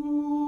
Ooh.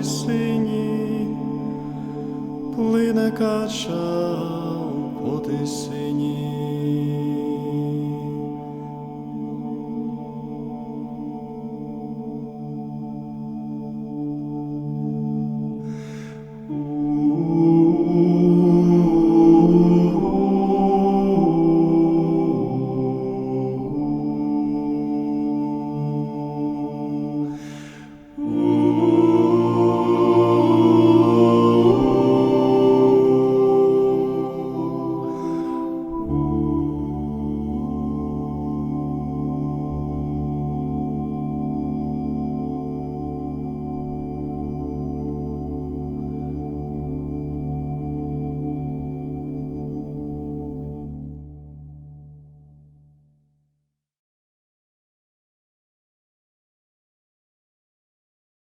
у сині, плине кача у потисині.